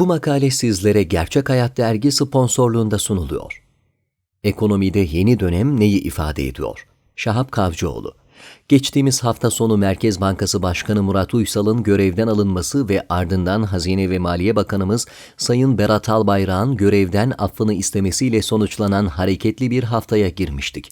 Bu makale sizlere Gerçek Hayat Dergi sponsorluğunda sunuluyor. Ekonomide yeni dönem neyi ifade ediyor? Şahap Kavcıoğlu Geçtiğimiz hafta sonu Merkez Bankası Başkanı Murat Uysal'ın görevden alınması ve ardından Hazine ve Maliye Bakanımız Sayın Berat Albayrak'ın görevden affını istemesiyle sonuçlanan hareketli bir haftaya girmiştik.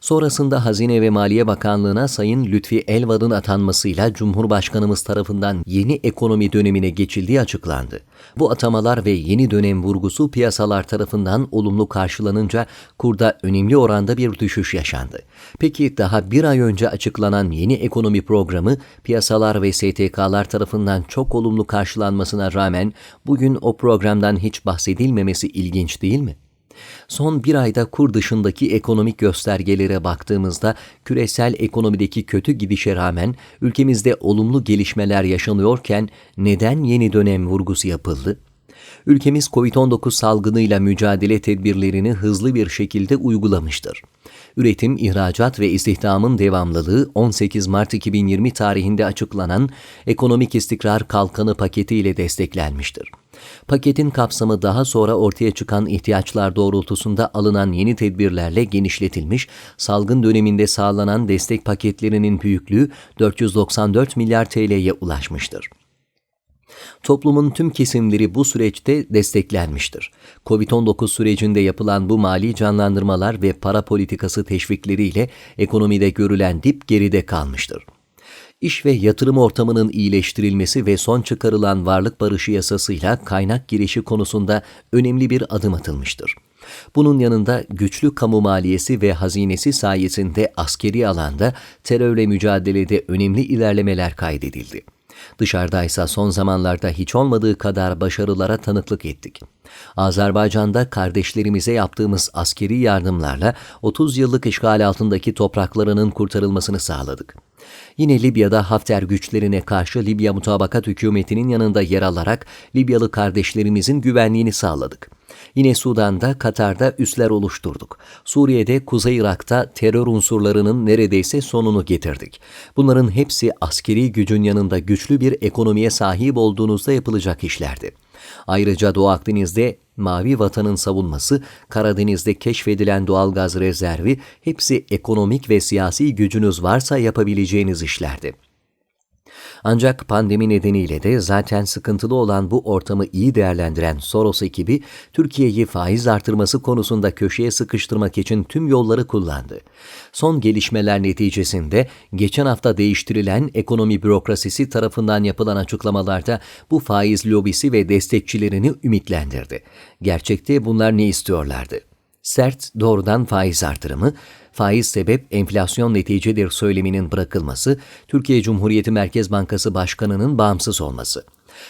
Sonrasında Hazine ve Maliye Bakanlığı'na Sayın Lütfi Elvad'ın atanmasıyla Cumhurbaşkanımız tarafından yeni ekonomi dönemine geçildiği açıklandı. Bu atamalar ve yeni dönem vurgusu piyasalar tarafından olumlu karşılanınca kurda önemli oranda bir düşüş yaşandı. Peki daha bir ay önce açıklanan yeni ekonomi programı piyasalar ve STK'lar tarafından çok olumlu karşılanmasına rağmen bugün o programdan hiç bahsedilmemesi ilginç değil mi? Son bir ayda kur dışındaki ekonomik göstergelere baktığımızda küresel ekonomideki kötü gidişe rağmen ülkemizde olumlu gelişmeler yaşanıyorken neden yeni dönem vurgusu yapıldı? Ülkemiz COVID-19 salgınıyla mücadele tedbirlerini hızlı bir şekilde uygulamıştır. Üretim, ihracat ve istihdamın devamlılığı 18 Mart 2020 tarihinde açıklanan Ekonomik İstikrar Kalkanı paketi ile desteklenmiştir. Paketin kapsamı daha sonra ortaya çıkan ihtiyaçlar doğrultusunda alınan yeni tedbirlerle genişletilmiş, salgın döneminde sağlanan destek paketlerinin büyüklüğü 494 milyar TL'ye ulaşmıştır. Toplumun tüm kesimleri bu süreçte desteklenmiştir. Covid-19 sürecinde yapılan bu mali canlandırmalar ve para politikası teşvikleriyle ekonomide görülen dip geride kalmıştır iş ve yatırım ortamının iyileştirilmesi ve son çıkarılan varlık barışı yasasıyla kaynak girişi konusunda önemli bir adım atılmıştır. Bunun yanında güçlü kamu maliyesi ve hazinesi sayesinde askeri alanda terörle mücadelede önemli ilerlemeler kaydedildi. Dışarıdaysa son zamanlarda hiç olmadığı kadar başarılara tanıklık ettik. Azerbaycan'da kardeşlerimize yaptığımız askeri yardımlarla 30 yıllık işgal altındaki topraklarının kurtarılmasını sağladık. Yine Libya'da Hafter güçlerine karşı Libya Mutabakat Hükümeti'nin yanında yer alarak Libyalı kardeşlerimizin güvenliğini sağladık. Yine Sudan'da, Katar'da üsler oluşturduk. Suriye'de, Kuzey Irak'ta terör unsurlarının neredeyse sonunu getirdik. Bunların hepsi askeri gücün yanında güçlü bir ekonomiye sahip olduğunuzda yapılacak işlerdi. Ayrıca Doğu Akdeniz'de Mavi Vatan'ın savunması, Karadeniz'de keşfedilen doğal gaz rezervi hepsi ekonomik ve siyasi gücünüz varsa yapabileceğiniz işlerdi. Ancak pandemi nedeniyle de zaten sıkıntılı olan bu ortamı iyi değerlendiren Soros ekibi Türkiye'yi faiz artırması konusunda köşeye sıkıştırmak için tüm yolları kullandı. Son gelişmeler neticesinde geçen hafta değiştirilen ekonomi bürokrasisi tarafından yapılan açıklamalarda bu faiz lobisi ve destekçilerini ümitlendirdi. Gerçekte bunlar ne istiyorlardı? Sert, doğrudan faiz artırımı, faiz sebep enflasyon neticedir söyleminin bırakılması, Türkiye Cumhuriyeti Merkez Bankası Başkanı'nın bağımsız olması.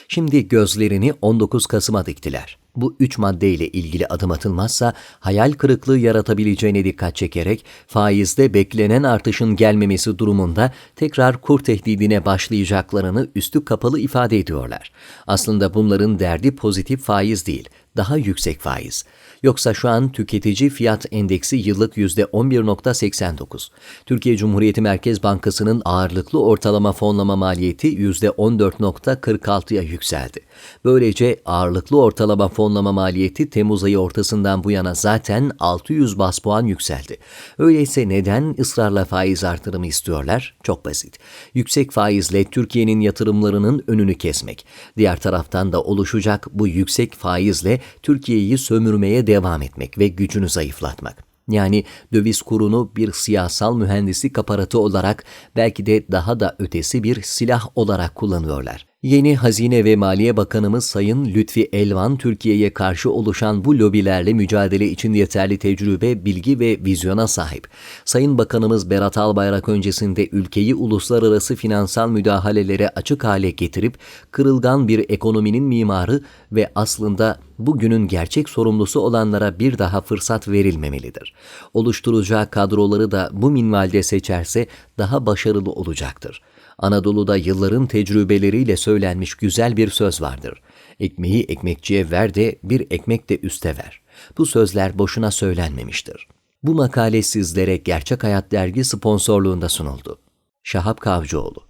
Şimdi gözlerini 19 Kasım'a diktiler. Bu üç maddeyle ilgili adım atılmazsa hayal kırıklığı yaratabileceğine dikkat çekerek faizde beklenen artışın gelmemesi durumunda tekrar kur tehdidine başlayacaklarını üstü kapalı ifade ediyorlar. Aslında bunların derdi pozitif faiz değil, daha yüksek faiz. Yoksa şu an tüketici fiyat endeksi yıllık %11.89. Türkiye Cumhuriyeti Merkez Bankası'nın ağırlıklı ortalama fonlama maliyeti %14.46'ya yükseldi. Böylece ağırlıklı ortalama fonlama maliyeti Temmuz ayı ortasından bu yana zaten 600 bas puan yükseldi. Öyleyse neden ısrarla faiz artırımı istiyorlar? Çok basit. Yüksek faizle Türkiye'nin yatırımlarının önünü kesmek. Diğer taraftan da oluşacak bu yüksek faizle Türkiye'yi sömürmeye devam etmek ve gücünü zayıflatmak. Yani döviz kurunu bir siyasal mühendislik aparatı olarak belki de daha da ötesi bir silah olarak kullanıyorlar. Yeni Hazine ve Maliye Bakanımız Sayın Lütfi Elvan, Türkiye'ye karşı oluşan bu lobilerle mücadele için yeterli tecrübe, bilgi ve vizyona sahip. Sayın Bakanımız Berat Albayrak öncesinde ülkeyi uluslararası finansal müdahalelere açık hale getirip kırılgan bir ekonominin mimarı ve aslında bugünün gerçek sorumlusu olanlara bir daha fırsat verilmemelidir. Oluşturacağı kadroları da bu minvalde seçerse daha başarılı olacaktır. Anadolu'da yılların tecrübeleriyle söylenmiş güzel bir söz vardır. Ekmeği ekmekçiye ver de bir ekmek de üste ver. Bu sözler boşuna söylenmemiştir. Bu makale sizlere Gerçek Hayat Dergi sponsorluğunda sunuldu. Şahap Kavcıoğlu